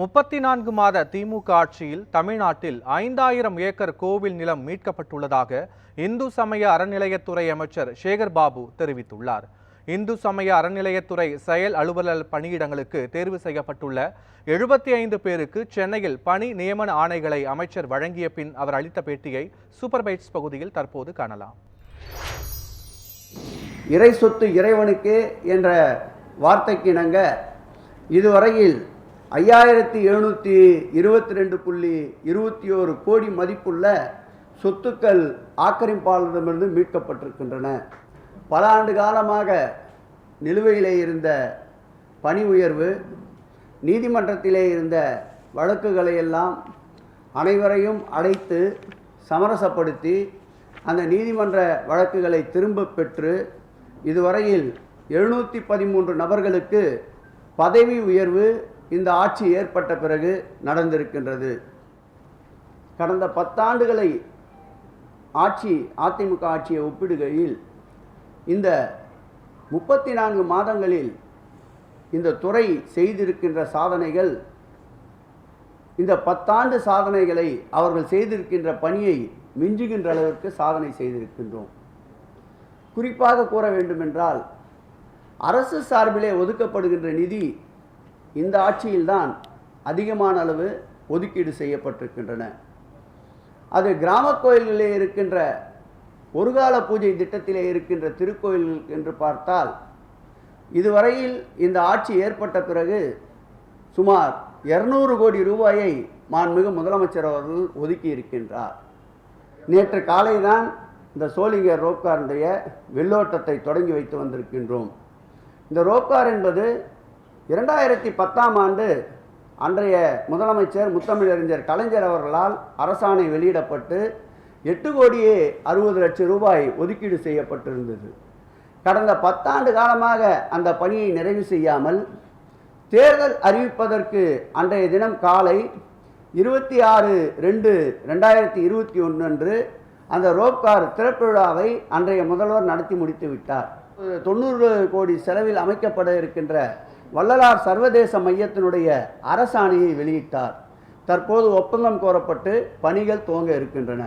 முப்பத்தி நான்கு மாத திமுக ஆட்சியில் தமிழ்நாட்டில் ஐந்தாயிரம் ஏக்கர் கோவில் நிலம் மீட்கப்பட்டுள்ளதாக இந்து சமய அறநிலையத்துறை அமைச்சர் சேகர் பாபு தெரிவித்துள்ளார். இந்து சமய அறநிலையத்துறை செயல் அலுவலர் பணியிடங்களுக்கு தேர்வு செய்யப்பட்டுள்ள எழுபத்தி ஐந்து பேருக்கு சென்னையில் பணி நியமன ஆணைகளை அமைச்சர் வழங்கிய பின் அவர் அளித்த பேட்டியை சூப்பர் பைட்ஸ் பகுதியில் தற்போது காணலாம். இறை சொத்து இறைவனுக்கே என்ற வார்த்தைக்கு இணங்க இதுவரையில் ஐயாயிரத்தி எழுநூற்றி இருபத்தி ரெண்டு புள்ளி இருபத்தி ஓரு கோடி மதிப்புள்ள சொத்துக்கள் ஆக்கிரமிப்பாளரிடமிருந்து மீட்கப்பட்டிருக்கின்றன. பல ஆண்டு காலமாக நிலுவையிலே இருந்த பணி உயர்வு நீதிமன்றத்திலே இருந்த வழக்குகளை எல்லாம் அனைவரையும் அழைத்து சமரசப்படுத்தி அந்த நீதிமன்ற வழக்குகளை திரும்பப் பெற்று இதுவரையில் எழுநூற்றி பதிமூன்று நபர்களுக்கு பதவி உயர்வு இந்த ஆட்சி ஏற்பட்ட பிறகு நடந்திருக்கின்றது. கடந்த பத்தாண்டுகளை ஆட்சி அதிமுக ஆட்சியை ஒப்பிடுகையில் இந்த முப்பத்தி நான்கு மாதங்களில் இந்த துறை செய்திருக்கின்ற சாதனைகள் இந்த பத்தாண்டு சாதனைகளை அவர்கள் செய்திருக்கின்ற பணியை மிஞ்சுகின்ற அளவிற்கு சாதனை செய்திருக்கின்றோம். குறிப்பாக கூற வேண்டுமென்றால் அரசு சார்பிலே ஒதுக்கப்படுகின்ற நிதி இந்த ஆட்சியில்தான் அதிகமான அளவு ஒதுக்கீடு செய்யப்பட்டிருக்கின்றன. அது கிராம கோயில்களிலே இருக்கின்ற ஒரு கால பூஜை திட்டத்திலே இருக்கின்ற திருக்கோயில்கள் என்று பார்த்தால் இதுவரையில் இந்த ஆட்சி ஏற்பட்ட பிறகு சுமார் இருநூறு கோடி ரூபாயை மாண்புமிகு முதலமைச்சர் அவர்கள் ஒதுக்கி இருக்கின்றார் நேற்று காலை தான் இந்த சோளிங்கர் ரோப்காருடைய வெள்ளோட்டத்தை தொடங்கி வைத்து வந்திருக்கின்றோம். இந்த ரோப்கார் என்பது இரண்டாயிரத்தி பத்தாம் ஆண்டு அன்றைய முதலமைச்சர் முத்தமிழறிஞர் கலைஞர் அவர்களால் அரசாணை வெளியிடப்பட்டு எட்டு கோடியே அறுபது லட்சம் ரூபாய் ஒதுக்கீடு செய்யப்பட்டிருந்தது. கடந்த பத்தாண்டு காலமாக அந்த பணியை நிறைவு செய்யாமல் தேர்தல் அறிவிப்பதற்கு அன்றைய தினம் காலை இருபத்தி ஆறு ரெண்டு ரெண்டாயிரத்தி இருபத்தி ஒன்று அன்று அந்த ரோப்கார் திறப்பு விழாவை அன்றைய முதல்வர் நடத்தி முடித்து விட்டார் தொண்ணூறு கோடி செலவில் அமைக்கப்பட இருக்கின்ற வள்ளலார் சர்வதேச மையத்தினுடைய அரசாணையை வெளியிட்டார். தற்போது ஒப்பந்தம் கோரப்பட்டு பணிகள் துவங்க இருக்கின்றன.